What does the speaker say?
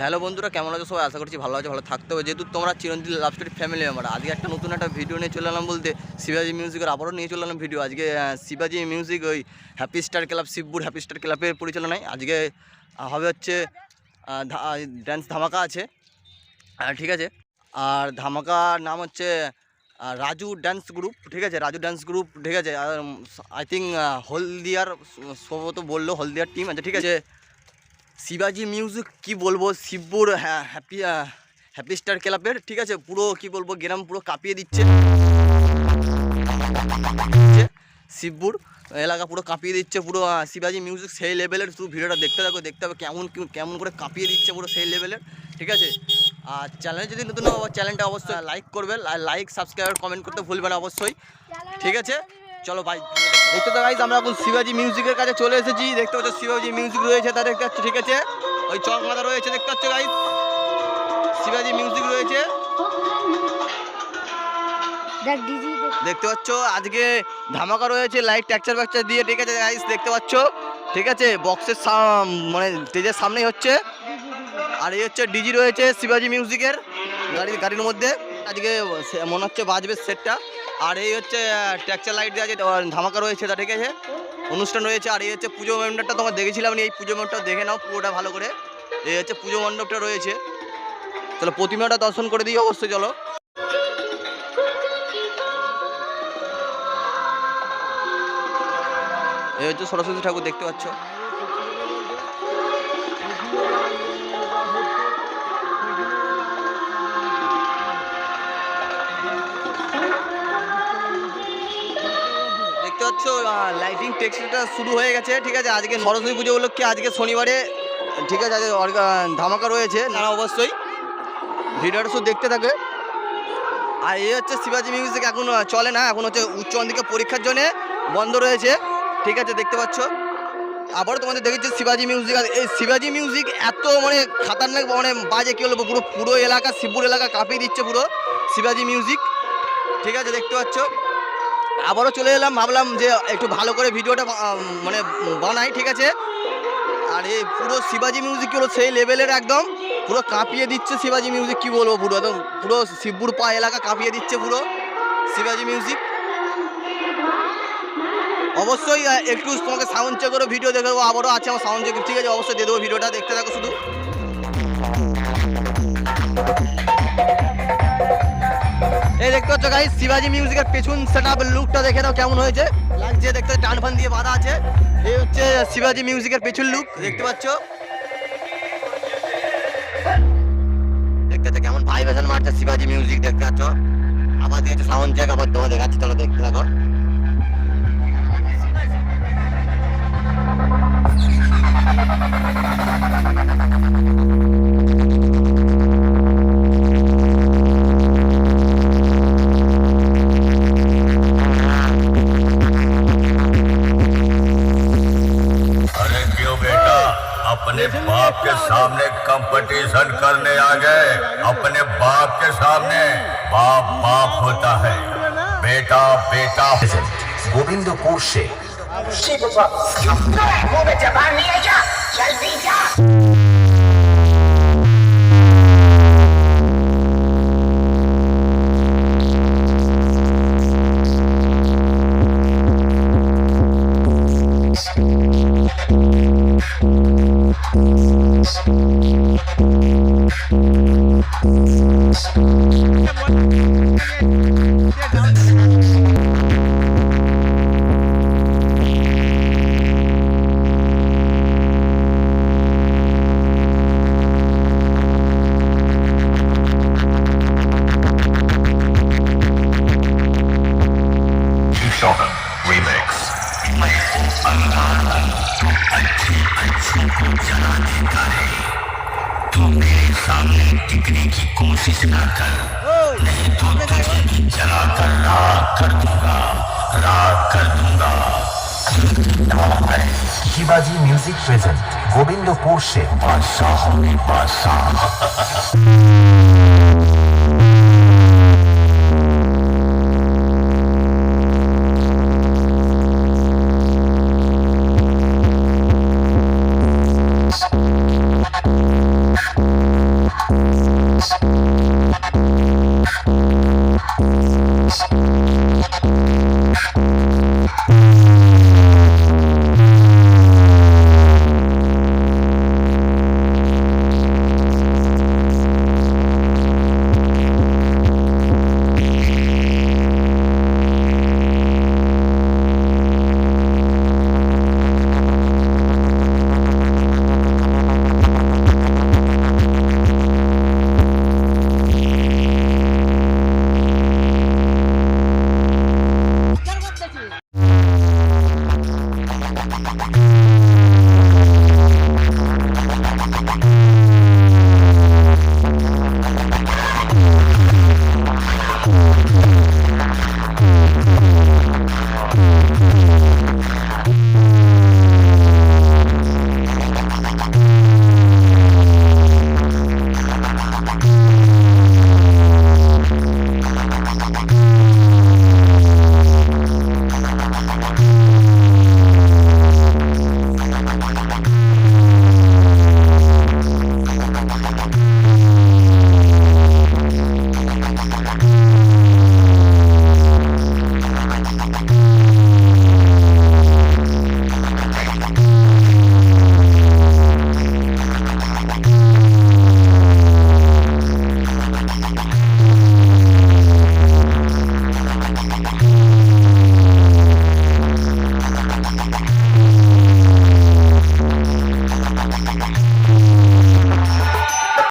Hello বন্ধুরা, কেমন আছো সবাই? আশা করছি ভালো আছে, ভালো থাকতে হবে। যেহেতু তোমরা Chiranjit love story family member আজকে একটা নতুন একটা ভিডিও নিয়ে চলে এলাম বলতে, শিবাজি মিউজিকের আবারও নিয়ে চলে এলাম ভিডিও আজকে শিবাজি মিউজিক ওই happy star club Shibpur happy star ক্লাবের পরিচালনায়। আজকে হবে হচ্ছে ড্যান্স ধামাকা আছে। ঠিক আছে? আর ধামাকার নাম হচ্ছে রাজু ড্যান্স গ্রুপ ঠিক আছে? রাজু ড্যান্স গ্রুপ ঠিক আছে? আর আই থিঙ্ক হলদিয়ার সম্ভবত বলল, হলদিয়ার টিম আছে, ঠিক আছে? শিবাজি মিউজিক কি বলব? শিবপুর হ্যাঁ হ্যাপি হ্যাপি স্টার ক্লাবের, ঠিক আছে? পুরো, কি বলব, গ্রাম পুরো কাঁপিয়ে দিচ্ছে। শিবপুর এলাকা পুরো কাঁপিয়ে দিচ্ছে, পুরো শিবাজি মিউজিক সেই লেভেলের শুধু ভিডিওটা দেখতে থাকো, দেখতে হবে কেমন কেমন করে কাঁপিয়ে দিচ্ছে পুরো সেই লেভেলের ঠিক আছে? আর চ্যানেল যদি নতুন চ্যানেলটা অবশ্যই লাইক করবে লাইক সাবস্ক্রাইব কমেন্ট করতে ভুলবে না অবশ্যই, ঠিক আছে? চলো ভাই দেখতে তো গাইজ আমরা এখন শিবাজি মিউজিকের কাছে চলে এসেছি। দেখতে পাচ্ছ শিবাজি মিউজিক রয়েছে তা দেখতে পাচ্ছ ঠিক আছে? ওই চক মাথা রয়েছে দেখতে পাচ্ছ গাইজ শিবাজি মিউজিক রয়েছে। দেখতে পাচ্ছ আজকে ধামাকা রয়েছে লাইট ট্যাকচার ফ্যাকচার দিয়ে ঠিক আছে গাইজ দেখতে পাচ্ছ? ঠিক আছে? বক্সের মানে স্টেজের সামনেই হচ্ছে। আর এই হচ্ছে ডিজি রয়েছে শিবাজি মিউজিকের গাড়ির গাড়ির মধ্যে। আজকে মনে হচ্ছে বাজবে সেটটা আর এই হচ্ছে ট্যাকচার লাইট দেওয়া আহ, ধামাকা রয়েছে তা ঠিক আছে? অনুষ্ঠান রয়েছে আর এই হচ্ছে পুজো মণ্ডপটা তোমার দেখেছিলাম এই পুজো মণ্ডপটা দেখে নাও পুরোটা ভালো করে। এই হচ্ছে পুজো মণ্ডপটা রয়েছে। চলো প্রতিমাটা দর্শন করে দিই অবশ্যই চলো। এই হচ্ছে সরস্বতী ঠাকুর দেখতে পাচ্ছ? পাচ্ছ? লাইটিং টেক্সটা শুরু হয়ে গেছে, ঠিক আছে? আজকে সরস্বতী পুজো উপলক্ষে আজকে শনিবারে, ঠিক আছে, আজকে ধামাকা রয়েছে না অবশ্যই। ভিডিওটা শুধু দেখতে থাকে আর এই হচ্ছে শিবাজি মিউজিক এখন চলে না, এখন হচ্ছে উচ্চ মাধ্যমিক পরীক্ষার জন্য বন্ধ রয়েছে, ঠিক আছে, দেখতে পাচ্ছ? আবারও তোমাদের দেখেছি শিবাজি মিউজিক আর এই শিবাজি মিউজিক এত মানে খাতারনাক মানে বাজে, কী বলব, পুরো পুরো এলাকা, শিবপুর এলাকা কাঁপিয়ে দিচ্ছে পুরো শিবাজি মিউজিক ঠিক আছে, দেখতে পাচ্ছ? আবারও চলে এলাম, ভাবলাম যে একটু ভালো করে ভিডিওটা মানে বানাই, ঠিক আছে? আর এই পুরো শিবাজি মিউজিক হলো সেই লেভেলের একদম, পুরো কাঁপিয়ে দিচ্ছে শিবাজি মিউজিক কি বলব পুরো, একদম পুরো শিবপুর পা এলাকা কাঁপিয়ে দিচ্ছে পুরো শিবাজি মিউজিক অবশ্যই একটু তোমাকে সাউন্ড চেক করে ভিডিও দেখে দেবো, আবারও আছে আমার সাউন্ড চেক ঠিক আছে, অবশ্যই দিয়ে দেবো, ভিডিওটা দেখতে থাকো শুধু। দেখতে পাচ্ছ গাই শিবাজি মিউজিকের পেছন সেট আপ লুকটা দেখে নাও কেমন হয়েছে। লাগছে দেখতে টান ফান দিয়ে বাঁধা আছে। এই হচ্ছে শিবাজি মিউজিকের পেছন লুক দেখতে পাচ্ছ? দেখতে পাচ্ছ কেমন ভাইব্রেশন মারছে শিবাজি মিউজিক দেখতে পাচ্ছ? আবার দিয়েছে সাউন্ড চেক আবার তোমার দেখাচ্ছি তাহলে দেখতে থাকো। के सामने कंपटीशन करने आ गए। अपने बाप के सामने बाप बाप होता है। बेटा बेटा। गोविंदपुर से नहीं है क्या? जल्दी जा। Yeah, सामने टिकने की कोशिश न कर नहीं तो तुझे भी जला कर राख कर दूँगा राख कर दूँगा शिवाजी म्यूज़िक प्रेजेंट गोविंदपुर से। बादशाह में बादशाह।